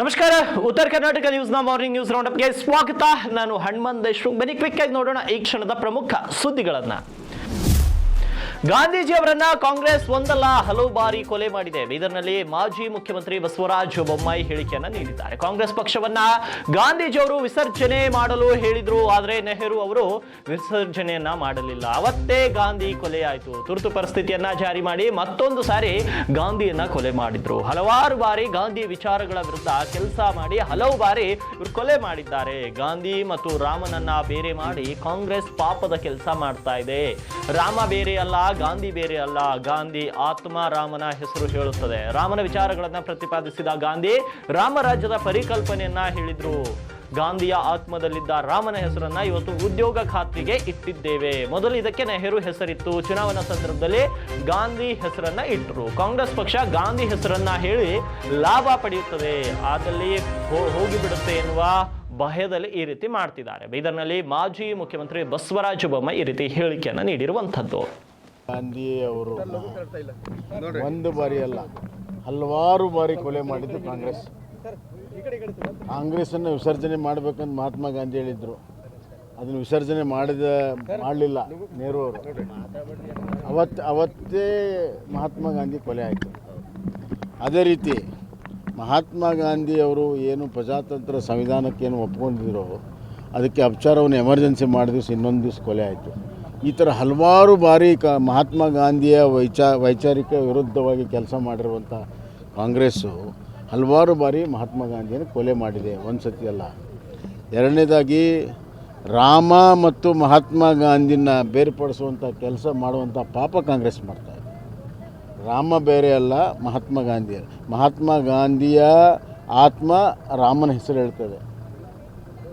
ನಮಸ್ಕಾರ, ಉತ್ತರ ಕರ್ನಾಟಕ ನ್ಯೂಸ್ನ morning news ರೌಂಡಪ್ಗೆ ಸ್ವಾಗತ. ನಾನು ಹನುಮಂತ್ ದೇಶ್ಮುಖ್ ಬನ್ನಿ ಕ್ವಿಕ್ ಆಗಿ ನೋಡೋಣ ಈ ಕ್ಷಣದ ಪ್ರಮುಖ ಸುದ್ದಿಗಳನ್ನ. ಗಾಂಧೀಜಿ ಅವರನ್ನ ಕಾಂಗ್ರೆಸ್ ಒಂದಲ್ಲ ಹಲವು ಬಾರಿ ಕೊಲೆ ಮಾಡಿದೆ. ಬೀದರ್ನಲ್ಲಿ ಮಾಜಿ ಮುಖ್ಯಮಂತ್ರಿ ಬಸವರಾಜ ಬೊಮ್ಮಾಯಿ ಹೇಳಿಕೆಯನ್ನ ನೀಡಿದ್ದಾರೆ. ಕಾಂಗ್ರೆಸ್ ಪಕ್ಷವನ್ನ ಗಾಂಧೀಜಿ ಅವರು ವಿಸರ್ಜನೆ ಮಾಡಲು ಹೇಳಿದ್ರು. ಆದರೆ ನೆಹರು ಅವರು ವಿಸರ್ಜನೆಯನ್ನ ಮಾಡಲಿಲ್ಲ. ಅವತ್ತೇ ಗಾಂಧಿ ಕೊಲೆ ಆಯಿತು ತುರ್ತು ಪರಿಸ್ಥಿತಿಯನ್ನ ಜಾರಿ ಮಾಡಿ ಮತ್ತೊಂದು ಸಾರಿ ಗಾಂಧಿಯನ್ನ ಕೊಲೆ ಮಾಡಿದ್ರು. ಹಲವಾರು ಬಾರಿ ಗಾಂಧಿ ವಿಚಾರಗಳ ವಿರುದ್ಧ ಕೆಲಸ ಮಾಡಿ ಹಲವು ಬಾರಿ ಇವರು ಕೊಲೆ ಮಾಡಿದ್ದಾರೆ. ಗಾಂಧಿ ಮತ್ತು ರಾಮನನ್ನ ಬೇರೆ ಮಾಡಿ ಕಾಂಗ್ರೆಸ್ ಪಾಪದ ಕೆಲಸ ಮಾಡ್ತಾ ಇದೆ. ರಾಮ ಬೇರೆ ಅಲ್ಲ ಗಾಂಧಿ ಬೇರೆ ಅಲ್ಲ. ಗಾಂಧಿ ಆತ್ಮ, ರಾಮನ ಹೆಸರು ಹೇಳುತ್ತದೆ. ರಾಮನ ವಿಚಾರಗಳನ್ನು ಪ್ರತಿಪಾದಿಸಿದ ಗಾಂಧಿ ರಾಮರಾಜ್ಯದ ಪರಿಕಲ್ಪನೆಯನ್ನ ಹೇಳಿದ್ರು. ಗಾಂಧಿಯ ಆತ್ಮದಲ್ಲಿದ್ದ ರಾಮನ ಹೆಸರನ್ನ ಇವತ್ತು ಉದ್ಯೋಗ ಖಾತ್ರಿಗೆ ಇಟ್ಟಿದ್ದೇವೆ. ಮೊದಲು ಇದಕ್ಕೆ ನೆಹರು ಹೆಸರಿತ್ತು. ಚುನಾವಣಾ ಸಂದರ್ಭದಲ್ಲಿ ಗಾಂಧಿ ಹೆಸರನ್ನ ಇಟ್ಟರು ಕಾಂಗ್ರೆಸ್ ಪಕ್ಷ ಗಾಂಧಿ ಹೆಸರನ್ನ ಹೇಳಿ ಲಾಭ ಪಡೆಯುತ್ತದೆ. ಹೋ- ಹೋಗಿಬಿಡುತ್ತೆ ಎನ್ನುವ ಭಯದಲ್ಲಿ ಈ ರೀತಿ ಮಾಡ್ತಿದ್ದಾರೆ. ಬೀದರ್ನಲ್ಲಿ ಮಾಜಿ ಮುಖ್ಯಮಂತ್ರಿ ಬಸವರಾಜ ಬೊಮ್ಮಾಯಿ ಈ ರೀತಿ ಹೇಳಿಕೆಯನ್ನು ನೀಡಿರುವಂಥದ್ದು. ಗಾಂಧಿ ಅವರು ಒಂದು ಬಾರಿ ಅಲ್ಲ, ಹಲವಾರು ಬಾರಿ ಕೊಲೆ ಮಾಡಿದ್ದು ಕಾಂಗ್ರೆಸ್. ಕಾಂಗ್ರೆಸ್ಸನ್ನು ವಿಸರ್ಜನೆ ಮಾಡಬೇಕಂತ ಮಹಾತ್ಮ ಗಾಂಧಿ ಹೇಳಿದ್ರು. ಅದನ್ನು ವಿಸರ್ಜನೆ ಮಾಡಿದ, ಮಾಡಲಿಲ್ಲ ನೆಹರು ಅವರು ಅವತ್ತು ಅವತ್ತೇ ಮಹಾತ್ಮ ಗಾಂಧಿ ಕೊಲೆ ಆಯಿತು. ಅದೇ ರೀತಿ ಮಹಾತ್ಮ ಗಾಂಧಿ ಅವರು ಏನು ಪ್ರಜಾತಂತ್ರ ಸಂವಿಧಾನಕ್ಕೆ ಏನು ಒಪ್ಕೊಂಡಿದ್ರು ಅದಕ್ಕೆ ಅಪಚಾರವನ್ನು ಎಮರ್ಜೆನ್ಸಿ ದಿವಸ ಇನ್ನೊಂದು ದಿವಸ ಕೊಲೆ ಆಯಿತು. ಈ ಥರ ಹಲವಾರು ಬಾರಿ ಕ ಮಹಾತ್ಮ ಗಾಂಧಿಯ ವೈಚಾ ವೈಚಾರಿಕ ವಿರುದ್ಧವಾಗಿ ಕೆಲಸ ಮಾಡಿರುವಂಥ ಕಾಂಗ್ರೆಸ್ಸು ಹಲವಾರು ಬಾರಿ ಮಹಾತ್ಮ ಗಾಂಧಿಯನ್ನು ಕೊಲೆ ಮಾಡಿದೆ ಒಂದು ಸತಿ ಅಲ್ಲ. ಎರಡನೇದಾಗಿ ರಾಮ ಮತ್ತು ಮಹಾತ್ಮ ಗಾಂಧಿನ ಬೇರ್ಪಡಿಸುವಂಥ ಕೆಲಸ ಮಾಡುವಂಥ ಪಾಪ ಕಾಂಗ್ರೆಸ್ ಮಾಡ್ತಾರೆ ರಾಮ ಬೇರೆ ಅಲ್ಲ, ಮಹಾತ್ಮ ಗಾಂಧಿ ಮಹಾತ್ಮ ಗಾಂಧಿಯ ಆತ್ಮ ರಾಮನ ಹೆಸರು ಹೇಳ್ತದೆ.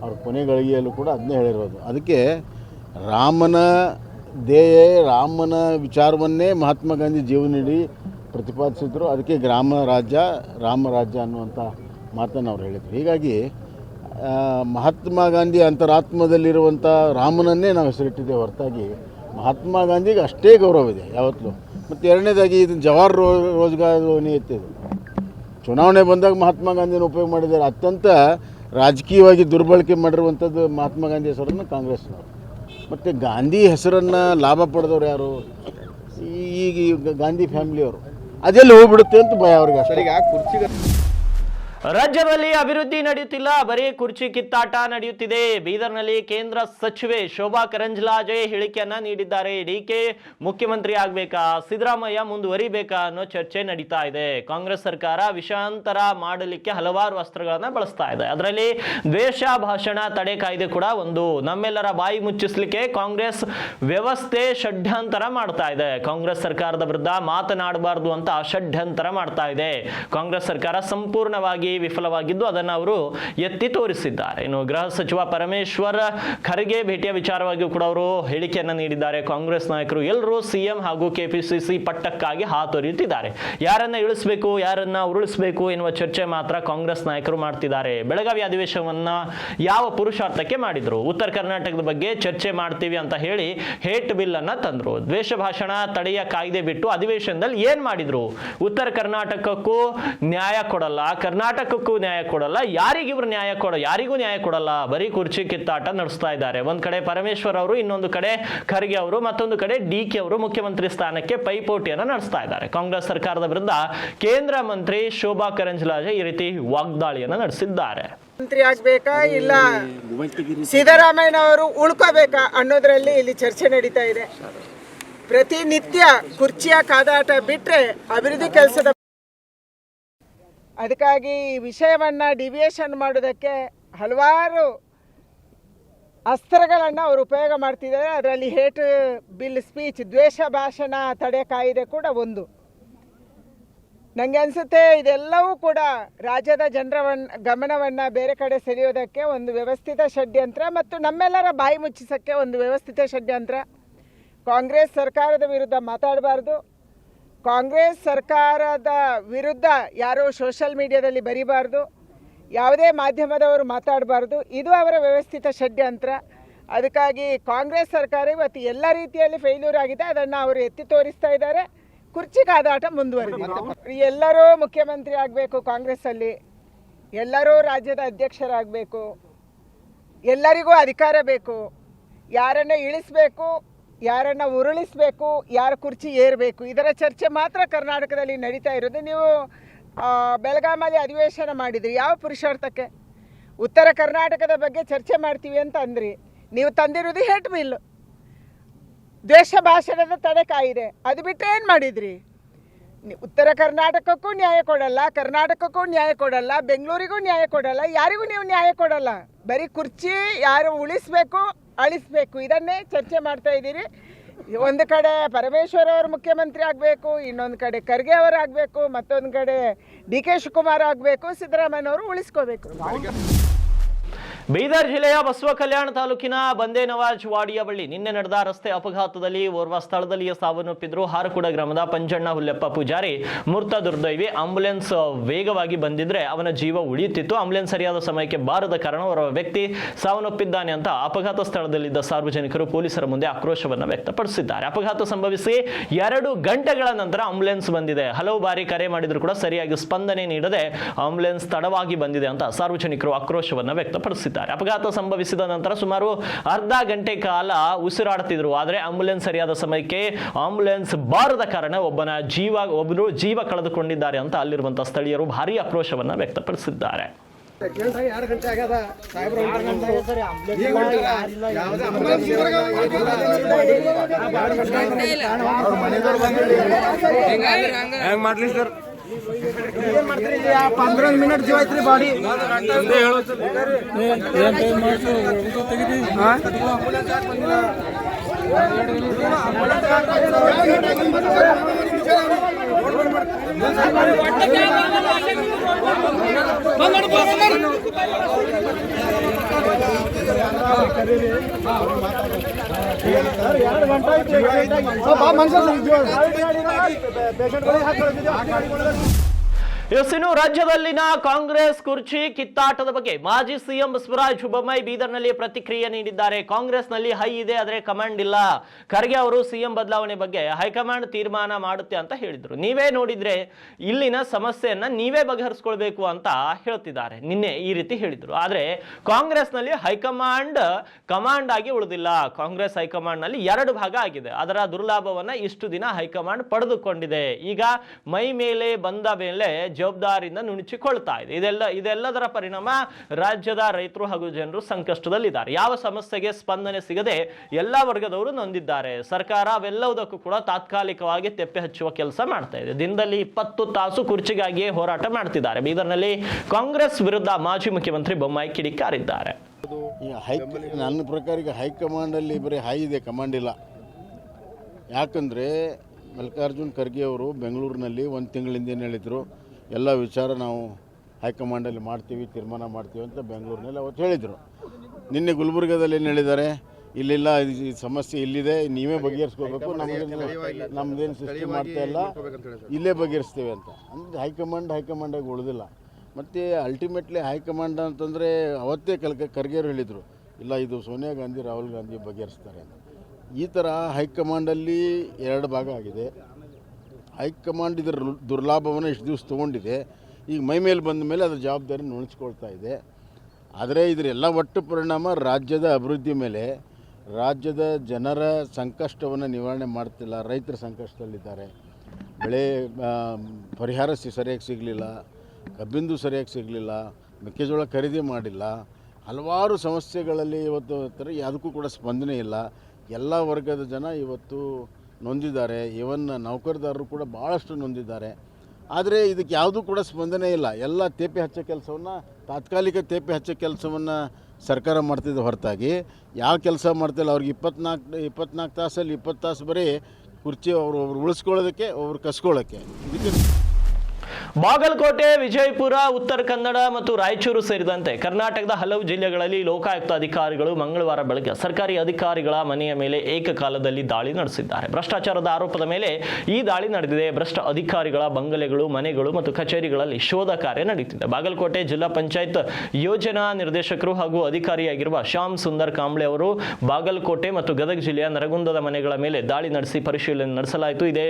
ಅವ್ರ ಕೊನೆಗಳಿಗೆಯಲ್ಲೂ ಕೂಡ ಅದನ್ನೇ ಹೇಳಿರೋದು. ಅದಕ್ಕೆ ರಾಮನ ದೇಹ ರಾಮನ ವಿಚಾರವನ್ನೇ ಮಹಾತ್ಮ ಗಾಂಧಿ ಜೀವನಡಿ ಪ್ರತಿಪಾದಿಸಿದ್ರು. ಅದಕ್ಕೆ ಗ್ರಾಮ ರಾಜ್ಯ, ರಾಮ ರಾಜ್ಯ ಅನ್ನುವಂಥ ಮಾತನ್ನು ಅವ್ರು ಹೇಳಿದರು. ಹೀಗಾಗಿ ಮಹಾತ್ಮ ಗಾಂಧಿ ಅಂತರಾತ್ಮದಲ್ಲಿರುವಂಥ ರಾಮನನ್ನೇ ನಾವು ಹೆಸರಿಟ್ಟಿದ್ದೇವೆ ಹೊರತಾಗಿ ಮಹಾತ್ಮ ಗಾಂಧಿಗೆ ಅಷ್ಟೇ ಗೌರವ ಇದೆ ಯಾವತ್ತೂ. ಮತ್ತು ಎರಡನೇದಾಗಿ ಇದು ಜವಾಹರ್ ರೋ, ರೋಜ್ಗಾರ್ ಎತ್ತಿದೆ. ಚುನಾವಣೆ ಬಂದಾಗ ಮಹಾತ್ಮ ಗಾಂಧಿಯನ್ನು ಉಪಯೋಗ ಮಾಡಿದ್ದಾರೆ. ಅತ್ಯಂತ ರಾಜಕೀಯವಾಗಿ ದುರ್ಬಳಕೆ ಮಾಡಿರುವಂಥದ್ದು ಮಹಾತ್ಮ ಗಾಂಧಿ ಹೆಸರನ್ನು ಕಾಂಗ್ರೆಸ್ನವರು. ಮತ್ತು ಗಾಂಧಿ ಹೆಸರನ್ನು ಲಾಭ ಪಡೆದವ್ರು ಯಾರು? ಈಗ ಗಾಂಧಿ ಫ್ಯಾಮಿಲಿಯವರು ಅದೆಲ್ಲ ಹೋಗ್ಬಿಡುತ್ತೆ ಅಂತ ಭಯ ಅವ್ರಿಗೆ ಅಷ್ಟೇ. ರಾಜ್ಯದಲ್ಲಿ ಅಭಿವೃದ್ಧಿ ನಡೆಯುತ್ತಿಲ್ಲ, ಬರೀ ಕುರ್ಚಿ ಕಿತ್ತಾಟ ನಡೆಯುತ್ತಿದೆ. ಬೀದರ್ನಲ್ಲಿ ಕೇಂದ್ರ ಸಚಿವೆ ಶೋಭಾ ಕರಂಜ್ಲಾಜೆ ಹೇಳಿಕೆಯನ್ನ ನೀಡಿದ್ದಾರೆ. ಡಿಕೆ ಮುಖ್ಯಮಂತ್ರಿ ಆಗ್ಬೇಕಾ, ಸಿದ್ದರಾಮಯ್ಯ ಮುಂದುವರಿಬೇಕಾ ಅನ್ನೋ ಚರ್ಚೆ ನಡೀತಾ ಇದೆ. ಕಾಂಗ್ರೆಸ್ ಸರ್ಕಾರ ವಿಷಾಂತರ ಮಾಡಲಿಕ್ಕೆ ಹಲವಾರು ಅಸ್ತ್ರಗಳನ್ನ ಬಳಸ್ತಾ ಇದೆ. ಅದರಲ್ಲಿ ದ್ವೇಷ, ಭಾಷಣ, ತಡೆ ಕಾಯ್ದೆ ಕೂಡ ಒಂದು. ನಮ್ಮೆಲ್ಲರ ಬಾಯಿ ಮುಚ್ಚಿಸ್ಲಿಕ್ಕೆ ಕಾಂಗ್ರೆಸ್ ವ್ಯವಸ್ಥೆ ಷಡ್ಯಂತರ ಮಾಡ್ತಾ ಇದೆ. ಕಾಂಗ್ರೆಸ್ ಸರ್ಕಾರದ ವಿರುದ್ಧ ಮಾತನಾಡಬಾರದು ಅಂತ ಷಡ್ಯಂತರ ಮಾಡ್ತಾ ಇದೆ. ಕಾಂಗ್ರೆಸ್ ಸರ್ಕಾರ ಸಂಪೂರ್ಣವಾಗಿ ವಿಫಲವಾಗಿದ್ದು ಅದನ್ನು ಅವರು ಎತ್ತಿ ತೋರಿಸಿದ್ದಾರೆ. ಇನ್ನು ಗೃಹ ಸಚಿವ ಪರಮೇಶ್ವರ್ ಖರ್ಗೆ ಭೇಟಿಯ ವಿಚಾರವಾಗಿಯೂ ಕೂಡ ಅವರು ಹೇಳಿಕೆಯನ್ನ ನೀಡಿದ್ದಾರೆ. ಕಾಂಗ್ರೆಸ್ ನಾಯಕರು ಎಲ್ಲರೂ ಸಿಎಂ ಹಾಗೂ ಕೆಪಿಸಿಸಿ ಪಟ್ಟಕ್ಕಾಗಿ ಹಾತೊರೆಯುತ್ತಿದ್ದಾರೆ ಯಾರನ್ನ ಇಳಿಸಬೇಕು, ಯಾರನ್ನ ಉರುಳಿಸಬೇಕು ಎನ್ನುವ ಚರ್ಚೆ ಮಾತ್ರ ಕಾಂಗ್ರೆಸ್ ನಾಯಕರು ಮಾಡ್ತಿದ್ದಾರೆ. ಬೆಳಗಾವಿ ಅಧಿವೇಶನವನ್ನ ಯಾವ ಪುರುಷಾರ್ಥಕ್ಕೆ ಮಾಡಿದ್ರು? ಉತ್ತರ ಕರ್ನಾಟಕದ ಬಗ್ಗೆ ಚರ್ಚೆ ಮಾಡ್ತೀವಿ ಅಂತ ಹೇಳಿ ಹೇಟ್ ಬಿಲ್ ಅನ್ನ ತಂದ್ರು. ದ್ವೇಷ ಭಾಷಣ ತಡೆಯ ಕಾಯ್ದೆ ಬಿಟ್ಟು ಅಧಿವೇಶನದಲ್ಲಿ ಏನ್ ಮಾಡಿದ್ರು? ಉತ್ತರ ಕರ್ನಾಟಕಕ್ಕೂ ನ್ಯಾಯ ಕೊಡಲ್ಲ. ಕರ್ನಾಟಕಕ್ಕೂ ನ್ಯಾಯ ಕೊಡಲ್ಲ ಯಾರಿಗಿವ್ರು ನ್ಯಾಯ ಕೊಡ, ಯಾರಿಗೂ ನ್ಯಾಯ ಕೊಡಲ್ಲ. ಬರೀ ಕುರ್ಚಿ ಕಿತ್ತಾಟ ನಡೆಸ್ತಾ ಇದ್ದಾರೆ. ಒಂದ್ ಕಡೆ ಪರಮೇಶ್ವರ್ ಅವರು, ಇನ್ನೊಂದು ಕಡೆ ಖರ್ಗೆ ಅವರು, ಮತ್ತೊಂದು ಕಡೆ ಡಿ ಕೆ ಅವರು ಮುಖ್ಯಮಂತ್ರಿ ಸ್ಥಾನಕ್ಕೆ ಪೈಪೋಟಿಯನ್ನು ನಡೆಸ್ತಾ ಇದ್ದಾರೆ. ಕಾಂಗ್ರೆಸ್ ಸರ್ಕಾರದ ವಿರುದ್ಧ ಕೇಂದ್ರ ಮಂತ್ರಿ ಶೋಭಾ ಕರಂಜ್ಲಾಜೆ ಈ ರೀತಿ ವಾಗ್ದಾಳಿಯನ್ನು ನಡೆಸಿದ್ದಾರೆ. ಮಂತ್ರಿ ಆಗ್ಬೇಕಾ ಇಲ್ಲ? ಸಿದ್ದರಾಮಯ್ಯನವರು ಉಳ್ಕೋಬೇಕಾ ಅನ್ನೋದ್ರಲ್ಲಿ ಇಲ್ಲಿ ಚರ್ಚೆ ನಡೀತಾ ಇದೆ. ಪ್ರತಿನಿತ್ಯ ಕುರ್ಚಿಯ ಕಾದಾಟ ಬಿಟ್ರೆ ಅಭಿವೃದ್ಧಿ ಕೆಲಸದ ಅದಕ್ಕಾಗಿ ಈ ವಿಷಯವನ್ನು ಡಿವಿಯೇಷನ್ ಮಾಡೋದಕ್ಕೆ ಹಲವಾರು ಅಸ್ತ್ರಗಳನ್ನು ಅವರು ಉಪಯೋಗ ಮಾಡ್ತಿದ್ದಾರೆ. ಅದರಲ್ಲಿ ಹೇಟ್, ಬಿಲ್ ಸ್ಪೀಚ್ ದ್ವೇಷ, ಭಾಷಣ, ತಡೆ ಕಾಯಿದೆ ಕೂಡ ಒಂದು. ನನಗೆ ಅನಿಸುತ್ತೆ ಇದೆಲ್ಲವೂ ಕೂಡ ರಾಜ್ಯದ ಜನರವನ್ನ ಗಮನವನ್ನು ಬೇರೆ ಕಡೆ ಸೆಳೆಯೋದಕ್ಕೆ ಒಂದು ವ್ಯವಸ್ಥಿತ ಷಡ್ಯಂತ್ರ ಮತ್ತು ನಮ್ಮೆಲ್ಲರ ಬಾಯಿ ಮುಚ್ಚಿಸೋಕ್ಕೆ ಒಂದು ವ್ಯವಸ್ಥಿತ ಷಡ್ಯಂತ್ರ. ಕಾಂಗ್ರೆಸ್ ಸರ್ಕಾರದ ವಿರುದ್ಧ ಮಾತಾಡಬಾರ್ದು. ಕಾಂಗ್ರೆಸ್ ಸರ್ಕಾರದ ವಿರುದ್ಧ ಯಾರೋ ಸೋಷಲ್ ಮೀಡಿಯಾದಲ್ಲಿ ಬರೀಬಾರ್ದು, ಯಾವುದೇ ಮಾಧ್ಯಮದವರು ಮಾತಾಡಬಾರ್ದು. ಇದು ಅವರ ವ್ಯವಸ್ಥಿತ ಷಡ್ಯಂತ್ರ. ಅದಕ್ಕಾಗಿ ಕಾಂಗ್ರೆಸ್ ಸರ್ಕಾರ ಇವತ್ತು ಎಲ್ಲ ರೀತಿಯಲ್ಲಿ ಫೇಲ್ಯೂರ್ ಆಗಿದೆ. ಅದನ್ನು ಅವರು ಎತ್ತಿ ತೋರಿಸ್ತಾ ಇದ್ದಾರೆ. ಕುರ್ಚಿ ಕಾದಾಟ ಮುಂದುವರೆದಿದೆ. ಎಲ್ಲರೂ ಮುಖ್ಯಮಂತ್ರಿ ಆಗಬೇಕು ಕಾಂಗ್ರೆಸ್ಸಲ್ಲಿ. ಎಲ್ಲರೂ ರಾಜ್ಯದ ಅಧ್ಯಕ್ಷರಾಗಬೇಕು. ಎಲ್ಲರಿಗೂ ಅಧಿಕಾರ ಬೇಕು. ಯಾರನ್ನು ಇಳಿಸ್ಬೇಕು ಯಾರನ್ನ ಉರುಳಿಸ್ಬೇಕು, ಯಾರ ಕುರ್ಚಿ ಏರಬೇಕು, ಇದರ ಚರ್ಚೆ ಮಾತ್ರ ಕರ್ನಾಟಕದಲ್ಲಿ ನಡೀತಾ ಇರೋದು. ನೀವು ಬೆಳಗಾಮಲ್ಲಿ ಅಧಿವೇಶನ ಮಾಡಿದ್ರಿ, ಯಾವ ಪುರುಷಾರ್ಥಕ್ಕೆ? ಉತ್ತರ ಕರ್ನಾಟಕದ ಬಗ್ಗೆ ಚರ್ಚೆ ಮಾಡ್ತೀವಿ ಅಂತ ಅಂದ್ರಿ. ನೀವು ತಂದಿರೋದು ಹೇಟ್ ಬಿಲ್ ದ್ವೇಷ ಭಾಷಣದ ತಡೆ ಕಾಯಿದೆ. ಅದು ಬಿಟ್ಟರೆ ಏನು ಮಾಡಿದ್ರಿ? ಉತ್ತರ ಕರ್ನಾಟಕಕ್ಕೂ ನ್ಯಾಯ ಕೊಡಲ್ಲ, ಕರ್ನಾಟಕಕ್ಕೂ ನ್ಯಾಯ ಕೊಡಲ್ಲ, ಬೆಂಗಳೂರಿಗೂ ನ್ಯಾಯ ಕೊಡಲ್ಲ, ಯಾರಿಗೂ ನೀವು ನ್ಯಾಯ ಕೊಡಲ್ಲ. ಬರೀ ಕುರ್ಚಿ ಯಾರು ಉಳಿಸ್ಬೇಕು ಅಳಿಸ್ಬೇಕು. ಇದನ್ನೇ ಚರ್ಚೆ ಮಾಡ್ತಾ ಇದ್ದೀರಿ. ಒಂದು ಕಡೆ ಪರಮೇಶ್ವರ್ ಅವರು ಮುಖ್ಯಮಂತ್ರಿ ಆಗಬೇಕು, ಇನ್ನೊಂದು ಕಡೆ ಖರ್ಗೆ ಅವರು ಆಗಬೇಕು, ಮತ್ತೊಂದು ಕಡೆ ಡಿ ಕೆ ಶಿವಕುಮಾರ್ ಆಗಬೇಕು ಸಿದ್ದರಾಮಯ್ಯನವರು ಉಳಿಸ್ಕೋಬೇಕು. ಬೀದರ್ ಜಿಲ್ಲೆಯ ಬಸವ ಕಲ್ಯಾಣ ತಾಲೂಕಿನ ಬಂದೇನವಾಜ್ ವಾಡಿಯ ಬಳಿ ನಿನ್ನೆ ನಡೆದ ರಸ್ತೆ ಅಪಘಾತದಲ್ಲಿ ಓರ್ವ ಸ್ಥಳದಲ್ಲಿಯೇ ಸಾವನ್ನಪ್ಪಿದ್ರು ಹಾರಕುಡ ಗ್ರಾಮದ ಪಂಜಣ್ಣ ಹುಲ್ಲೆಪ್ಪ ಪೂಜಾರಿ. ಮೃತ ದುರ್ದೈವಿ. ಆಂಬುಲೆನ್ಸ್ ವೇಗವಾಗಿ ಬಂದಿದ್ರೆ ಅವನ ಜೀವ ಉಳಿಯುತ್ತಿತ್ತು. ಆಂಬುಲೆನ್ಸ್ ಸರಿಯಾದ ಸಮಯಕ್ಕೆ ಬಾರದ ಕಾರಣ ಓರ್ವ ವ್ಯಕ್ತಿ ಸಾವನ್ನಪ್ಪಿದ್ದಾನೆ ಅಂತ ಅಪಘಾತ ಸ್ಥಳದಲ್ಲಿದ್ದ ಸಾರ್ವಜನಿಕರು ಪೊಲೀಸರ ಮುಂದೆ ಆಕ್ರೋಶವನ್ನು ವ್ಯಕ್ತಪಡಿಸಿದ್ದಾರೆ. ಅಪಘಾತ ಸಂಭವಿಸಿ ಎರಡು ಗಂಟೆಗಳ ನಂತರ ಆಂಬುಲೆನ್ಸ್ ಬಂದಿದೆ. ಹಲವು ಬಾರಿ ಕರೆ ಮಾಡಿದ್ರು ಕೂಡ ಸರಿಯಾಗಿ ಸ್ಪಂದನೆ ನೀಡದೆ ಆಂಬುಲೆನ್ಸ್ ತಡವಾಗಿ ಬಂದಿದೆ ಅಂತ ಸಾರ್ವಜನಿಕರು ಆಕ್ರೋಶವನ್ನು ವ್ಯಕ್ತಪಡಿಸಿದ್ದಾರೆ. ಅಪಘಾತ ಸಂಭವಿಸಿದ ನಂತರ ಸುಮಾರು ಅರ್ಧ ಗಂಟೆ ಕಾಲ ಉಸಿರಾಡ್ತಿದ್ರು ಆದರೆ ಆಂಬುಲೆನ್ಸ್ ಸರಿಯಾದ ಸಮಯಕ್ಕೆ ಆಂಬುಲೆನ್ಸ್ ಬಾರದ ಕಾರಣ ಒಬ್ಬನ ಜೀವ ಒಬ್ಬರು ಜೀವ ಕಳೆದುಕೊಂಡಿದ್ದಾರೆ ಅಂತ ಅಲ್ಲಿರುವಂತಹ ಸ್ಥಳೀಯರು ಭಾರಿ ಆಕ್ರೋಶವನ್ನ ವ್ಯಕ್ತಪಡಿಸಿದ್ದಾರೆ. ಎರಡು ಗಂಟೆ ಆಗ್ಯದ ಸಾಹೇಬ್ರು ಹೆಂಗ್ ಮಾಡ್ಲಿ ಸರ್? ಪಂದ್ರೊಂದು ಮಿನಿಟ್ ಜೀವ ಐತ್ರಿ ಬಾಡಿ ಎರಡು ಗಂಟೆ ಆಯ್ತು ಮನುಷ್ಯ ಪೇಷಂಟ್ ಹಾಕಿ ಇನ್ನು ರಾಜ್ಯದಲ್ಲಿನ ಕಾಂಗ್ರೆಸ್ ಕುರ್ಚಿ ಕಿತ್ತಾಟದ ಬಗ್ಗೆ ಮಾಜಿ ಸಿಎಂ ಬಸವರಾಜ ಬೊಮ್ಮಾಯಿ ಬೀದರ್ನಲ್ಲಿ ಪ್ರತಿಕ್ರಿಯೆ ನೀಡಿದ್ದಾರೆ. ಕಾಂಗ್ರೆಸ್ನಲ್ಲಿ ಹೈ ಇದೆ, ಆದರೆ ಕಮಾಂಡ್ ಇಲ್ಲ. ಖರ್ಗೆ ಅವರು ಸಿಎಂ ಬದಲಾವಣೆ ಬಗ್ಗೆ ಹೈಕಮಾಂಡ್ ತೀರ್ಮಾನ ಮಾಡುತ್ತೆ ಅಂತ ಹೇಳಿದ್ರು. ನೀವೇ ನೋಡಿದ್ರೆ ಇಲ್ಲಿನ ಸಮಸ್ಯೆಯನ್ನ ನೀವೇ ಬಗೆಹರಿಸ್ಕೊಳ್ಬೇಕು ಅಂತ ಹೇಳ್ತಿದ್ದಾರೆ. ನಿನ್ನೆ ಈ ರೀತಿ ಹೇಳಿದ್ರು. ಆದ್ರೆ ಕಾಂಗ್ರೆಸ್ನಲ್ಲಿ ಹೈಕಮಾಂಡ್ ಕಮಾಂಡ್ ಆಗಿ ಉಳಿದಿಲ್ಲ. ಕಾಂಗ್ರೆಸ್ ಹೈಕಮಾಂಡ್ನಲ್ಲಿ ಎರಡು ಭಾಗ ಆಗಿದೆ. ಅದರ ದುರ್ಲಾಭವನ್ನ ಇಷ್ಟು ದಿನ ಹೈಕಮಾಂಡ್ ಪಡೆದುಕೊಂಡಿದೆ. ಈಗ ಮೈ ಮೇಲೆ ಬಂದ ಮೇಲೆ ಜವಾಬ್ದಾರಿಯಿಂದ ನುಣುಚಿಕೊಳ್ತಾ ಇದೆ. ಇದೆಲ್ಲ, ಇದೆಲ್ಲದರ ಪರಿಣಾಮ ರಾಜ್ಯದ ರೈತರು ಹಾಗೂ ಜನರು ಸಂಕಷ್ಟದಲ್ಲಿದ್ದಾರೆ. ಯಾವ ಸಮಸ್ಯೆಗೆ ಸ್ಪಂದನೆ ಸಿಗದೆ ಎಲ್ಲ ವರ್ಗದವರು ನೊಂದಿದ್ದಾರೆ. ಸರ್ಕಾರ ಅವೆಲ್ಲವುದಕ್ಕೂ ಕೂಡ ತಾತ್ಕಾಲಿಕವಾಗಿ ತೆಪ್ಪೆ ಹಚ್ಚುವ ಕೆಲಸ ಮಾಡ್ತಾ ಇದೆ. ದಿನದಲ್ಲಿ ಇಪ್ಪತ್ತು ತಾಸು ಕುರ್ಚಿಗಾಗಿಯೇ ಹೋರಾಟ ಮಾಡ್ತಿದ್ದಾರೆ. ಬೀದರ್ನಲ್ಲಿ ಕಾಂಗ್ರೆಸ್ ವಿರುದ್ಧ ಮಾಜಿ ಮುಖ್ಯಮಂತ್ರಿ ಬೊಮ್ಮಾಯಿ ಕಿಡಿಕಾರಿದ್ದಾರೆ. ನನ್ನ ಪ್ರಕಾರ ಈಗ ಹೈಕಮಾಂಡಲ್ಲಿ ಬರೀ ಹೈ ಇದೆ, ಕಮಾಂಡ್ ಇಲ್ಲ. ಯಾಕಂದ್ರೆ ಮಲ್ಲಿಕಾರ್ಜುನ್ ಖರ್ಗೆ ಅವರು ಬೆಂಗಳೂರಿನಲ್ಲಿ ಒಂದು ತಿಂಗಳಿಂದ ಏನು ಹೇಳಿದರು? ಎಲ್ಲ ವಿಚಾರ ನಾವು ಹೈಕಮಾಂಡಲ್ಲಿ ಮಾಡ್ತೀವಿ ತೀರ್ಮಾನ ಮಾಡ್ತೀವಿ ಅಂತ ಬೆಂಗಳೂರಿನಲ್ಲಿ ಅವತ್ತು ಹೇಳಿದರು. ನಿನ್ನೆ ಗುಲ್ಬರ್ಗದಲ್ಲಿ ಏನು ಹೇಳಿದ್ದಾರೆ? ಇಲ್ಲಿಲ್ಲ ಇದು ಈ ಸಮಸ್ಯೆ ಇಲ್ಲಿದೆ ನೀವೇ ಬಗೆಹರಿಸ್ಕೋಬೇಕು ನಮಗೇನು ನಮ್ದೇನು ಸೃಷ್ಟಿ ಮಾಡ್ತಾ ಇಲ್ಲ ಇಲ್ಲೇ ಬಗೆಹರಿಸ್ತೇವೆ ಅಂತ. ಅಂದರೆ ಹೈಕಮಾಂಡ್ ಹೈಕಮಾಂಡಾಗಿ ಉಳಿದಿಲ್ಲ. ಮತ್ತು ಅಲ್ಟಿಮೇಟ್ಲಿ ಹೈಕಮಾಂಡ್ ಅಂತಂದರೆ ಅವತ್ತೇ ಕಲ್ಕ ಖರ್ಗೆಯವರು ಹೇಳಿದರು ಇಲ್ಲ ಇದು ಸೋನಿಯಾ ಗಾಂಧಿ ರಾಹುಲ್ ಗಾಂಧಿ ಬಗೆಹರಿಸ್ತಾರೆ ಅಂತ. ಈ ಥರ ಹೈಕಮಾಂಡಲ್ಲಿ ಎರಡು ಭಾಗ ಆಗಿದೆ. ಹೈಕಮಾಂಡ್ ಇದರ ದುರ್ಲಾಭವನ್ನು ಇಷ್ಟು ದಿವಸ ತೊಗೊಂಡಿದೆ. ಈಗ ಮೈ ಮೇಲೆ ಬಂದ ಮೇಲೆ ಅದರ ಜವಾಬ್ದಾರಿ ನುಣಿಸ್ಕೊಳ್ತಾ ಇದೆ. ಆದರೆ ಇದರ ಎಲ್ಲ ಒಟ್ಟು ಪರಿಣಾಮ ರಾಜ್ಯದ ಅಭಿವೃದ್ಧಿ ಮೇಲೆ. ರಾಜ್ಯದ ಜನರ ಸಂಕಷ್ಟವನ್ನು ನಿವಾರಣೆ ಮಾಡ್ತಿಲ್ಲ, ರೈತರ ಸಂಕಷ್ಟದಲ್ಲಿದ್ದಾರೆ. ಬೆಳೆ ಪರಿಹಾರ ಸರಿಯಾಗಿ ಸಿಗಲಿಲ್ಲ, ಕಬ್ಬಿಂದು ಸರಿಯಾಗಿ ಸಿಗಲಿಲ್ಲ, ಮೆಕ್ಕೆಜೋಳ ಖರೀದಿ ಮಾಡಿಲ್ಲ. ಹಲವಾರು ಸಮಸ್ಯೆಗಳಲ್ಲಿ ಇವತ್ತು ಅದಕ್ಕೂ ಕೂಡ ಸ್ಪಂದನೆ ಇಲ್ಲ. ಎಲ್ಲ ವರ್ಗದ ಜನ ಇವತ್ತು ನೊಂದಿದ್ದಾರೆ. ಇವನ್ ನೌಕರದಾರರು ಕೂಡ ಭಾಳಷ್ಟು ನೊಂದಿದ್ದಾರೆ. ಆದರೆ ಇದಕ್ಕೆ ಯಾವುದೂ ಕೂಡ ಸ್ಪಂದನೆ ಇಲ್ಲ. ಎಲ್ಲ ತೇಪೆ ಹಚ್ಚೋ ಕೆಲಸವನ್ನು, ತಾತ್ಕಾಲಿಕ ತೇಪೆ ಹಚ್ಚೋ ಕೆಲಸವನ್ನು ಸರ್ಕಾರ ಮಾಡ್ತಿದ್ದ ಹೊರತಾಗಿ. ಯಾವ ಕೆಲಸ ಮಾಡ್ತಿಲ್ಲ, ಅವ್ರಿಗೆ ಇಪ್ಪತ್ನಾಲ್ಕು ಇಪ್ಪತ್ನಾಲ್ಕು ತಾಸಲ್ಲಿ, ಇಪ್ಪತ್ತು ತಾಸು ಬರೀ ಕುರ್ಚಿ ಅವರು ಒಬ್ರು ಉಳಿಸ್ಕೊಳ್ಳೋದಕ್ಕೆ ಒಬ್ರು ಕಸ್ಕೊಳ್ಳೋಕ್ಕೆ. ಇದಕ್ಕೆ ಬಾಗಲಕೋಟೆ, ವಿಜಯಪುರ, ಉತ್ತರ ಕನ್ನಡ ಮತ್ತು ರಾಯಚೂರು ಸೇರಿದಂತೆ ಕರ್ನಾಟಕದ ಹಲವು ಜಿಲ್ಲೆಗಳಲ್ಲಿ ಲೋಕಾಯುಕ್ತ ಅಧಿಕಾರಿಗಳು ಮಂಗಳವಾರ ಬೆಳಗ್ಗೆ ಸರ್ಕಾರಿ ಅಧಿಕಾರಿಗಳ ಮನೆಯ ಮೇಲೆ ಏಕಕಾಲದಲ್ಲಿ ದಾಳಿ ನಡೆಸಿದ್ದಾರೆ. ಭ್ರಷ್ಟಾಚಾರದ ಆರೋಪದ ಮೇಲೆ ಈ ದಾಳಿ ನಡೆದಿದೆ. ಭ್ರಷ್ಟ ಅಧಿಕಾರಿಗಳ ಬಂಗಲೆಗಳು, ಮನೆಗಳು ಮತ್ತು ಕಚೇರಿಗಳಲ್ಲಿ ಶೋಧ ಕಾರ್ಯ ನಡೆಯುತ್ತಿದೆ ಬಾಗಲಕೋಟೆ ಜಿಲ್ಲಾ ಪಂಚಾಯತ್ ಯೋಜನಾ ನಿರ್ದೇಶಕರು ಹಾಗೂ ಅಧಿಕಾರಿಯಾಗಿರುವ ಶ್ಯಾಮ್ ಸುಂದರ್ ಕಾಂಬ್ಳೆ ಅವರು ಬಾಗಲಕೋಟೆ ಮತ್ತು ಗದಗ ಜಿಲ್ಲೆಯ ನರಗುಂದದ ಮನೆಗಳ ಮೇಲೆ ದಾಳಿ ನಡೆಸಿ ಪರಿಶೀಲನೆ ನಡೆಸಲಾಯಿತು. ಇದೇ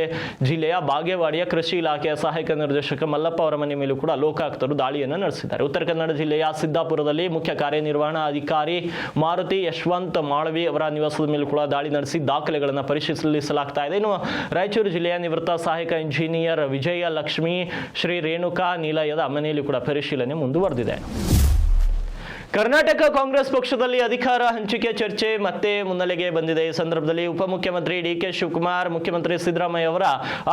ಜಿಲ್ಲೆಯ ಬಾಗೇವಾಡಿಯ ಕೃಷಿ ಇಲಾಖೆಯ ಸಹಾಯಕ ನಿರ್ದೇಶಕ ಮಲ್ಲಪ್ಪ ಅವರ ಮನೆ ಮೇಲೂ ಕೂಡ ಲೋಕಾಯುಕ್ತರು ದಾಳಿಯನ್ನು ನಡೆಸಿದ್ದಾರೆ. ಉತ್ತರ ಕನ್ನಡ ಜಿಲ್ಲೆಯ ಸಿದ್ದಾಪುರದಲ್ಲಿ ಮುಖ್ಯ ಕಾರ್ಯನಿರ್ವಹಣಾ ಅಧಿಕಾರಿ ಮಾರುತಿ ಯಶವಂತ್ ಮಾಳವಿ ಅವರ ನಿವಾಸದ ಮೇಲೂ ಕೂಡ ದಾಳಿ ನಡೆಸಿ ದಾಖಲೆಗಳನ್ನು ಪರಿಶೀಲಿಸಲಾಗ್ತಾ ಇದೆ. ಇನ್ನು ರಾಯಚೂರು ಜಿಲ್ಲೆಯ ನಿವೃತ್ತ ಸಹಾಯಕ ಇಂಜಿನಿಯರ್ ವಿಜಯ ಲಕ್ಷ್ಮಿ ಶ್ರೀ ರೇಣುಕಾ ನಿಲಯದ ಮನೆಯಲ್ಲಿ ಕೂಡ ಪರಿಶೀಲನೆ ಮುಂದುವರೆದಿದೆ. ಕರ್ನಾಟಕ ಕಾಂಗ್ರೆಸ್ ಪಕ್ಷದಲ್ಲಿ ಅಧಿಕಾರ ಹಂಚಿಕೆ ಚರ್ಚೆ ಮತ್ತೆ ಮುನ್ನೆಲೆಗೆ ಬಂದಿದೆ. ಈ ಸಂದರ್ಭದಲ್ಲಿ ಉಪಮುಖ್ಯಮಂತ್ರಿ ಡಿ ಕೆ ಶಿವಕುಮಾರ್, ಮುಖ್ಯಮಂತ್ರಿ ಸಿದ್ದರಾಮಯ್ಯ ಅವರ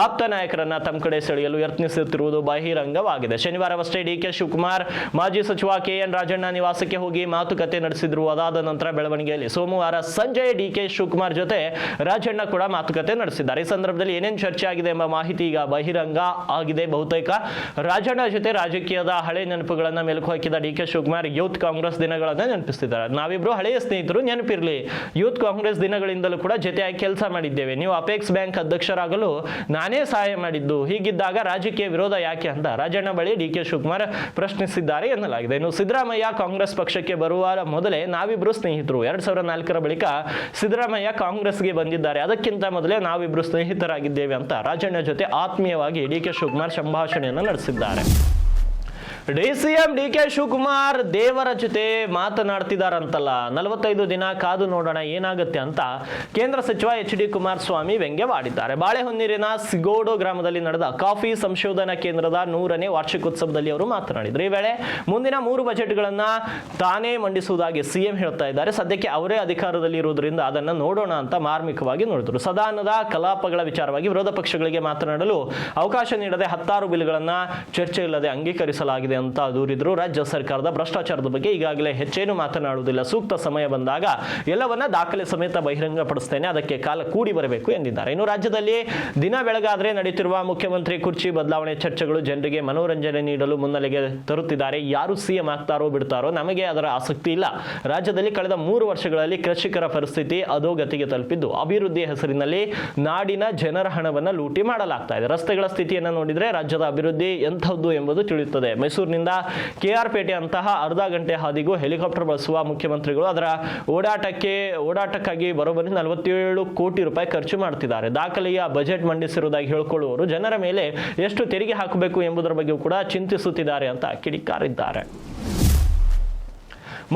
ಆಪ್ತ ನಾಯಕರನ್ನ ತಮ್ಮ ಕಡೆ ಸೆಳೆಯಲು ಯತ್ನಿಸುತ್ತಿರುವುದು ಬಹಿರಂಗವಾಗಿದೆ. ಶನಿವಾರವಷ್ಟೇ ಡಿ ಕೆ ಶಿವಕುಮಾರ್, ಮಾಜಿ ಸಚಿವ ಕೆ ಎನ್ ರಾಜಣ್ಣ ನಿವಾಸಕ್ಕೆ ಹೋಗಿ ಮಾತುಕತೆ ನಡೆಸಿದ್ರು. ಅದಾದ ನಂತರ ಬೆಳವಣಿಗೆಯಲ್ಲಿ ಸೋಮವಾರ ಸಂಜೆ ಡಿ ಕೆ ಶಿವಕುಮಾರ್ ಜೊತೆ ರಾಜಣ್ಣ ಕೂಡ ಮಾತುಕತೆ ನಡೆಸಿದ್ದಾರೆ. ಈ ಸಂದರ್ಭದಲ್ಲಿ ಏನೇನು ಚರ್ಚೆ ಆಗಿದೆ ಎಂಬ ಮಾಹಿತಿ ಈಗ ಬಹಿರಂಗ ಆಗಿದೆ. ಬಹುತೇಕ ರಾಜಣ್ಣ ಜೊತೆ ರಾಜಕೀಯದ ಹಳೆ ನೆನಪುಗಳನ್ನ ಮೆಲುಕು ಹಾಕಿದ D K Shivakumar, youth Congress ದಿನಗಳನ್ನ ನೆನಪಿಸ್ತಿದ್ದಾರೆ. ನಾವಿಬ್ರು ಹಳೆಯ ಸ್ನೇಹಿತರು, ನೆನಪಿರ್ಲಿ. ಯೂತ್ ಕಾಂಗ್ರೆಸ್ ದಿನಗಳಿಂದಲೂ ಕೂಡ ಜೊತೆಯಾಗಿ ಕೆಲಸ ಮಾಡಿದ್ದೇವೆ. ನೀವು ಅಪೆಕ್ಸ್ ಬ್ಯಾಂಕ್ ಅಧ್ಯಕ್ಷರಾಗಲು ನಾನೇ ಸಹಾಯ ಮಾಡಿದ್ದು. ಹೀಗಿದ್ದಾಗ ರಾಜಕೀಯ ವಿರೋಧ ಯಾಕೆ ಅಂತ ರಾಜಣ್ಣ ಬಳಿ ಡಿ ಕೆ ಶಿವಕುಮಾರ್ ಪ್ರಶ್ನಿಸಿದ್ದಾರೆ ಎನ್ನಲಾಗಿದೆ. ಇನ್ನು ಸಿದ್ದರಾಮಯ್ಯ ಕಾಂಗ್ರೆಸ್ ಪಕ್ಷಕ್ಕೆ ಬರುವ ಮೊದಲೇ ನಾವಿಬ್ರು ಸ್ನೇಹಿತರು. ಎರಡ್ ಸಾವಿರದ ನಾಲ್ಕರ ಬಳಿಕ ಸಿದ್ದರಾಮಯ್ಯ ಕಾಂಗ್ರೆಸ್ಗೆ ಬಂದಿದ್ದಾರೆ. ಅದಕ್ಕಿಂತ ಮೊದಲೇ ನಾವಿಬ್ರು ಸ್ನೇಹಿತರಾಗಿದ್ದೇವೆ ಅಂತ ರಾಜಣ್ಣ ಜೊತೆ ಆತ್ಮೀಯವಾಗಿ ಡಿ ಕೆ ಶಿವಕುಮಾರ್ ಸಂಭಾಷಣೆಯನ್ನು ನಡೆಸಿದ್ದಾರೆ. ಡಿಸಿಎಂ ಡಿ ಕೆ ಶಿವಕುಮಾರ್ ದೇವರ ಜೊತೆ ಮಾತನಾಡ್ತಿದಾರಂತಲ್ಲ. ನಲವತ್ತೈದು ದಿನ ಕಾದು ನೋಡೋಣ ಏನಾಗುತ್ತೆ ಅಂತ ಕೇಂದ್ರ ಸಚಿವ ಎಚ್ ಡಿ ಕುಮಾರಸ್ವಾಮಿ ವ್ಯಂಗ್ಯವಾಡಿದ್ದಾರೆ. ಬಾಳೆಹೊನ್ನೀರಿನ ಸಿಗೋಡು ಗ್ರಾಮದಲ್ಲಿ ನಡೆದ ಕಾಫಿ ಸಂಶೋಧನಾ ಕೇಂದ್ರದ ನೂರನೇ ವಾರ್ಷಿಕೋತ್ಸವದಲ್ಲಿ ಅವರು ಮಾತನಾಡಿದರು. ಈ ವೇಳೆ ಮುಂದಿನ ಮೂರು ಬಜೆಟ್ಗಳನ್ನ ತಾನೇ ಮಂಡಿಸುವುದಾಗಿ ಸಿಎಂ ಹೇಳ್ತಾ ಇದ್ದಾರೆ. ಸದ್ಯಕ್ಕೆ ಅವರೇ ಅಧಿಕಾರದಲ್ಲಿ ಇರುವುದರಿಂದ ಅದನ್ನು ನೋಡೋಣ ಅಂತ ಮಾರ್ಮಿಕವಾಗಿ ನೋಡಿದರು. ಸದಾನದ ಕಲಾಪಗಳ ವಿಚಾರವಾಗಿ ವಿರೋಧ ಪಕ್ಷಗಳಿಗೆ ಮಾತನಾಡಲು ಅವಕಾಶ ನೀಡದೆ ಹತ್ತಾರು ಬಿಲ್ಗಳನ್ನ ಚರ್ಚೆ ಇಲ್ಲದೆ ಅಂಗೀಕರಿಸಲಾಗಿದೆ ಅಂತ ದೂರಿದ್ರು ರಾಜ್ಯ ಸರ್ಕಾರದ ಭ್ರಷ್ಟಾಚಾರದ ಬಗ್ಗೆ ಈಗಾಗಲೇ ಹೆಚ್ಚೇನು ಮಾತನಾಡುವುದಿಲ್ಲ. ಸೂಕ್ತ ಸಮಯ ಬಂದಾಗ ಎಲ್ಲವನ್ನ ದಾಖಲೆ ಸಮೇತ ಬಹಿರಂಗಪಡಿಸ್ತೇನೆ. ಅದಕ್ಕೆ ಕಾಲ ಕೂಡಿ ಬರಬೇಕು ಎಂದಿದ್ದಾರೆ. ಇನ್ನು ರಾಜ್ಯದಲ್ಲಿ ದಿನ ಬೆಳಗಾದ್ರೆ ನಡೆಯುತ್ತಿರುವ ಮುಖ್ಯಮಂತ್ರಿ ಕುರ್ಚಿ ಬದಲಾವಣೆ ಚರ್ಚೆಗಳು ಜನರಿಗೆ ಮನೋರಂಜನೆ ನೀಡಲು ಮುನ್ನೆಲೆಗೆ ತರುತ್ತಿದ್ದಾರೆ. ಯಾರು ಸಿಎಂ ಆಗ್ತಾರೋ ಬಿಡ್ತಾರೋ ನಮಗೆ ಅದರ ಆಸಕ್ತಿ ಇಲ್ಲ. ರಾಜ್ಯದಲ್ಲಿ ಕಳೆದ ಮೂರು ವರ್ಷಗಳಲ್ಲಿ ಕೃಷಿಕರ ಪರಿಸ್ಥಿತಿ ಅಧೋಗತಿಗೆ ತಲುಪಿದ್ದು ಅಭಿವೃದ್ಧಿ ಹೆಸರಿನಲ್ಲಿ ನಾಡಿನ ಜನರ ಹಣವನ್ನು ಲೂಟಿ ಮಾಡಲಾಗ್ತಾ ಇದೆ. ರಸ್ತೆಗಳ ಸ್ಥಿತಿಯನ್ನು ನೋಡಿದ್ರೆ ರಾಜ್ಯದ ಅಭಿವೃದ್ಧಿ ಎಂಥದ್ದು ಎಂಬುದು ತಿಳಿಯುತ್ತದೆ. ಮೈಸೂರಿನಿಂದ ಕೆಆರ್ ಪೇಟೆ ಅಂತಹ ಅರ್ಧ ಗಂಟೆ ಹಾದಿಗೂ ಹೆಲಿಕಾಪ್ಟರ್ ಬಳಸುವ ಮುಖ್ಯಮಂತ್ರಿಗಳು ಅದರ ಓಡಾಟಕ್ಕೆ, ಓಡಾಟಕ್ಕಾಗಿ ಬರೋಬ್ಬರಿ ನಲವತ್ತೇಳು ಕೋಟಿ ರೂಪಾಯಿ ಖರ್ಚು ಮಾಡ್ತಿದ್ದಾರೆ. ದಾಖಲೆಯ ಬಜೆಟ್ ಮಂಡಿಸಿರುವುದಾಗಿ ಹೇಳಿಕೊಳ್ಳುವವರು ಜನರ ಮೇಲೆ ಎಷ್ಟು ತೆರಿಗೆ ಹಾಕಬೇಕು ಎಂಬುದರ ಬಗ್ಗೆ ಕೂಡ ಚಿಂತಿಸುತ್ತಿದ್ದಾರೆ ಅಂತ ಕಿಡಿಕಾರಿದ್ದಾರೆ.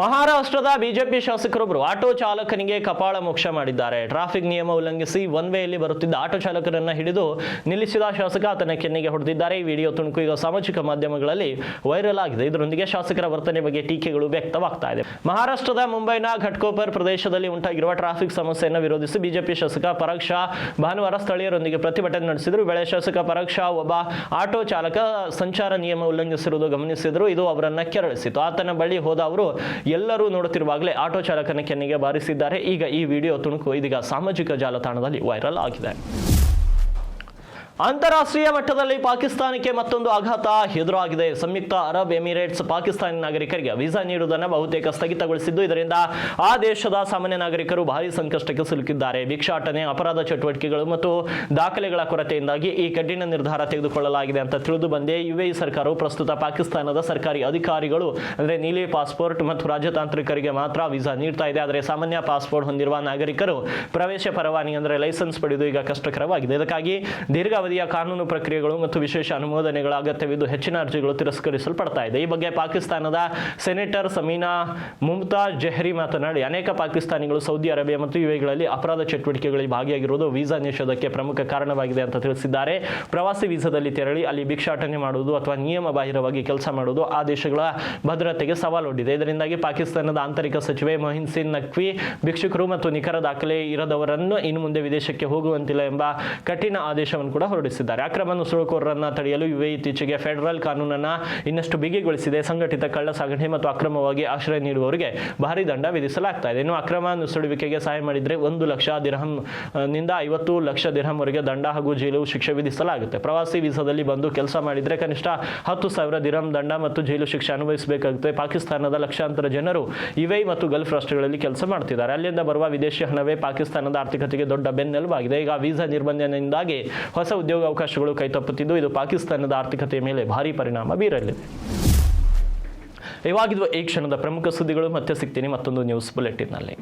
ಮಹಾರಾಷ್ಟ್ರದ ಬಿಜೆಪಿ ಶಾಸಕರೊಬ್ಬರು ಆಟೋ ಚಾಲಕನಿಗೆ ಕಪಾಳ ಮೋಕ್ಷ ಮಾಡಿದ್ದಾರೆ. ಟ್ರಾಫಿಕ್ ನಿಯಮ ಉಲ್ಲಂಘಿಸಿ ಒನ್ ವೇಯಲ್ಲಿ ಬರುತ್ತಿದ್ದ ಆಟೋ ಚಾಲಕರನ್ನ ಹಿಡಿದು ನಿಲ್ಲಿಸಿದ ಶಾಸಕ ಆತನ ಕೆನ್ನೆಗೆ ಹೊಡೆದಿದ್ದಾರೆ. ಈ ವಿಡಿಯೋ ತುಣುಕು ಈಗ ಸಾಮಾಜಿಕ ಮಾಧ್ಯಮಗಳಲ್ಲಿ ವೈರಲ್ ಆಗಿದೆ. ಇದರೊಂದಿಗೆ ಶಾಸಕರ ವರ್ತನೆ ಬಗ್ಗೆ ಟೀಕೆಗಳು ವ್ಯಕ್ತವಾಗ್ತಾ ಇದೆ. ಮಹಾರಾಷ್ಟ್ರದ ಮುಂಬೈನ ಘಟ್ಕೋಪರ್ ಪ್ರದೇಶದಲ್ಲಿ ಉಂಟಾಗಿರುವ ಟ್ರಾಫಿಕ್ ಸಮಸ್ಯೆಯನ್ನು ವಿರೋಧಿಸಿ ಬಿಜೆಪಿ ಶಾಸಕ ಪರಾಗ್ ಶಾ ಭಾನುವಾರ ಸ್ಥಳೀಯರೊಂದಿಗೆ ಪ್ರತಿಭಟನೆ ನಡೆಸಿದರು. ಬೆಳೆ ಶಾಸಕ ಪರಾಗ್ ಒಬ್ಬ ಆಟೋ ಚಾಲಕ, ಸಂಚಾರ ನಿಯಮ ಉಲ್ಲಂಘಿಸಿರುವುದು ಗಮನಿಸಿದರು. ಇದು ಅವರನ್ನ ಕೆರಳಿಸಿತು. ಆತನ ಬಳಿ ಹೋದ ಅವರು ಎಲ್ಲರೂ ನೋಡುತ್ತಿರುವಾಗಲೇ ಆಟೋ ಚಾಲಕನ ಕೆನ್ನೆಗೆ ಬಾರಿಸಿದ್ದಾರೆ. ಈಗ ಈ ವಿಡಿಯೋ ತುಣುಕು ಇದೀಗ ಸಾಮಾಜಿಕ ಜಾಲತಾಣದಲ್ಲಿ ವೈರಲ್ ಆಗಿದೆ. ಅಂತಾರಾಷ್ಟ್ರೀಯ ಮಟ್ಟದಲ್ಲಿ ಪಾಕಿಸ್ತಾನಕ್ಕೆ ಮತ್ತೊಂದು ಆಘಾತ ಎದುರಾಗಿದೆ. ಸಂಯುಕ್ತ ಅರಬ್ ಎಮಿರೇಟ್ಸ್ ಪಾಕಿಸ್ತಾನಿ ನಾಗರಿಕರಿಗೆ ವೀಸಾ ನೀಡುವುದನ್ನು ಬಹುತೇಕ ಸ್ಥಗಿತಗೊಳಿಸಿದ್ದು, ಇದರಿಂದ ಆ ದೇಶದ ಸಾಮಾನ್ಯ ನಾಗರಿಕರು ಭಾರಿ ಸಂಕಷ್ಟಕ್ಕೆ ಸಿಲುಕಿದ್ದಾರೆ. ಭಿಕ್ಷಾಟನೆ, ಅಪರಾಧ ಚಟುವಟಿಕೆಗಳು ಮತ್ತು ದಾಖಲೆಗಳ ಕೊರತೆಯಿಂದಾಗಿ ಈ ಕಠಿಣ ನಿರ್ಧಾರ ತೆಗೆದುಕೊಳ್ಳಲಾಗಿದೆ ಅಂತ ತಿಳಿದು ಬಂದೇ. ಯುಎಇ ಸರ್ಕಾರವು ಪ್ರಸ್ತುತ ಪಾಕಿಸ್ತಾನದ ಸರ್ಕಾರಿ ಅಧಿಕಾರಿಗಳು, ಅಂದರೆ ನೀಲಿ ಪಾಸ್ಪೋರ್ಟ್ ಮತ್ತು ರಾಜತಾಂತ್ರಿಕರಿಗೆ ಮಾತ್ರ ವೀಸಾ ನೀಡ್ತಾ ಇದೆ. ಆದರೆ ಸಾಮಾನ್ಯ ಪಾಸ್ಪೋರ್ಟ್ ಹೊಂದಿರುವ ನಾಗರಿಕರು ಪ್ರವೇಶ ಪರವಾನಗಿ ಅಂದರೆ ಲೈಸೆನ್ಸ್ ಪಡೆಯುವುದು ಈಗ ಕಷ್ಟಕರವಾಗಿದೆ. ಇದಕ್ಕಾಗಿ ದೀರ್ಘಾವಧಿಯ ಕಾನೂನು ಪ್ರಕ್ರಿಯೆಗಳು ಮತ್ತು ವಿಶೇಷ ಅನುಮೋದನೆಗಳ ಅಗತ್ಯವಿದ್ದು ಹೆಚ್ಚಿನ ಅರ್ಜಿಗಳು ತಿರಸ್ಕರಿಸಲ್ಪಡ್ತಾ ಇದೆ. ಈ ಬಗ್ಗೆ ಪಾಕಿಸ್ತಾನದ ಸೆನೆಟರ್ ಸಮೀನಾ ಮುಮ್ತಾಜ್ ಜೆಹರಿ ಮಾತನಾಡಿ, ಅನೇಕ ಪಾಕಿಸ್ತಾನಿಗಳು ಸೌದಿ ಅರೇಬಿಯಾ ಮತ್ತು ಯುಎಗಳಲ್ಲಿ ಅಪರಾಧ ಚಟುವಟಿಕೆಗಳಲ್ಲಿ ಭಾಗಿಯಾಗಿರುವುದು ವೀಸಾ ನಿಷೇಧಕ್ಕೆ ಪ್ರಮುಖ ಕಾರಣವಾಗಿದೆ ಅಂತ ತಿಳಿಸಿದ್ದಾರೆ. ಪ್ರವಾಸಿ ವೀಸಾದಲ್ಲಿ ತೆರಳಿ ಅಲ್ಲಿ ಭಿಕ್ಷಾಟನೆ ಮಾಡುವುದು ಅಥವಾ ನಿಯಮ ಬಾಹಿರವಾಗಿ ಕೆಲಸ ಮಾಡುವುದು ಆ ದೇಶಗಳ ಭದ್ರತೆಗೆ ಸವಾಲೊಡ್ಡಿದೆ. ಇದರಿಂದಾಗಿ ಪಾಕಿಸ್ತಾನದ ಆಂತರಿಕ ಸಚಿವೆ ಮೊಹಿನ್ ಸಿನ್ ನಕ್ವಿ ಭಿಕ್ಷುಕರು ಮತ್ತು ನಿಖರ ದಾಖಲೆ ಇರದವರನ್ನು ಇನ್ನು ಮುಂದೆ ವಿದೇಶಕ್ಕೆ ಹೋಗುವಂತಿಲ್ಲ ಎಂಬ ಕಠಿಣ ಆದೇಶವನ್ನು ಕೂಡ ಹೊರಡಿಸಿದ್ದಾರೆ. ಅಕ್ರಮ ನುಸುಳುಕೋರರನ್ನ ತಡೆಯಲು ಯುಎ ಇತ್ತೀಚೆಗೆ ಫೆಡರಲ್ ಕಾನೂನನ್ನ ಇನ್ನಷ್ಟು ಬಿಗಿಗೊಳಿಸಿದೆ. ಸಂಘಟಿತ ಕಳ್ಳ ಸಾಗಣೆ ಮತ್ತು ಅಕ್ರಮವಾಗಿ ಆಶ್ರಯ ನೀಡುವವರಿಗೆ ಭಾರಿ ದಂಡ ವಿಧಿಸಲಾಗ್ತಾ ಇದೆ. ಇನ್ನು ಅಕ್ರಮ ನುಸುಳುವಿಕೆಗೆ ಸಹಾಯ ಮಾಡಿದರೆ ಒಂದು ಲಕ್ಷ ದಿರಹಂ ನಿಂದ ಐವತ್ತು ಲಕ್ಷ ದಿರಹಂವರೆಗೆ ದಂಡ ಹಾಗೂ ಜೈಲು ಶಿಕ್ಷೆ ವಿಧಿಸಲಾಗುತ್ತೆ. ಪ್ರವಾಸಿ ವೀಸಾದಲ್ಲಿ ಬಂದು ಕೆಲಸ ಮಾಡಿದರೆ ಕನಿಷ್ಠ ಹತ್ತು ಸಾವಿರ ದಿರಹಂ ದಂಡ ಮತ್ತು ಜೈಲು ಶಿಕ್ಷೆ ಅನುಭವಿಸಬೇಕಾಗುತ್ತೆ. ಪಾಕಿಸ್ತಾನದ ಲಕ್ಷಾಂತರ ಜನರು ಇವೈ ಮತ್ತು ಗಲ್ಫ್ ರಾಷ್ಟ್ರಗಳಲ್ಲಿ ಕೆಲಸ ಮಾಡ್ತಿದ್ದಾರೆ. ಅಲ್ಲಿಂದ ಬರುವ ವಿದೇಶಿ ಹಣವೇ ಪಾಕಿಸ್ತಾನದ ಆರ್ಥಿಕತೆಗೆ ದೊಡ್ಡ ಬೆನ್ನೆಲುಬಾಗಿದೆ. ಈಗ ವೀಸಾ ನಿರ್ಬಂಧನೆಯಿಂದಾಗಿ ಹೊಸ ಉದ್ಯೋಗ ಅವಕಾಶಗಳು ಕೈತಪ್ಪುತ್ತಿದ್ದು ಇದು ಪಾಕಿಸ್ತಾನದ ಆರ್ಥಿಕತೆಯ ಮೇಲೆ ಭಾರಿ ಪರಿಣಾಮ ಬೀರಲಿದೆ. ಇವಾಗಿರುವ ಈ ಕ್ಷಣದ ಪ್ರಮುಖ ಸುದ್ದಿಗಳು, ಮತ್ತೆ ಸಿಗ್ತೀನಿ ಮತ್ತೊಂದು ನ್ಯೂಸ್ ಬುಲೆಟಿನ್ನಲ್ಲಿ